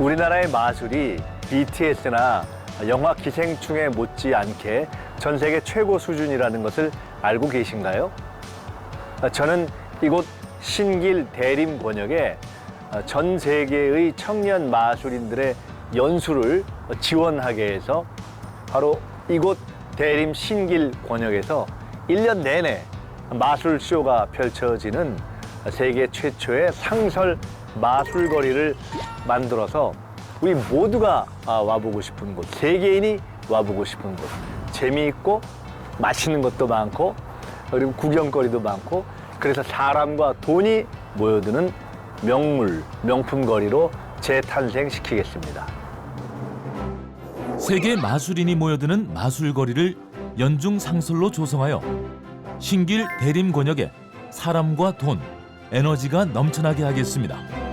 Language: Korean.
우리나라의 마술이 BTS나 영화 기생충에 못지않게 전 세계 최고 수준이라는 것을 알고 계신가요? 저는 이곳 신길 대림 권역에 전 세계의 청년 마술인들의 연수를 지원하게 해서 바로 이곳 대림 신길 권역에서 일년 내내 마술 쇼가 펼쳐지는 세계 최초의 상설 마술거리를 만들어서 우리 모두가 아, 와보고 싶은 곳, 세계인이 와보고 싶은 곳, 재미있고 맛있는 것도 많고 그리고 구경거리도 많고 그래서 사람과 돈이 모여드는 명물, 명품거리로 재탄생시키겠습니다. 세계 마술인이 모여드는 마술거리를 연중 상설로 조성하여 신길 대림 권역에 사람과 돈, 에너지가 넘쳐나게 하겠습니다.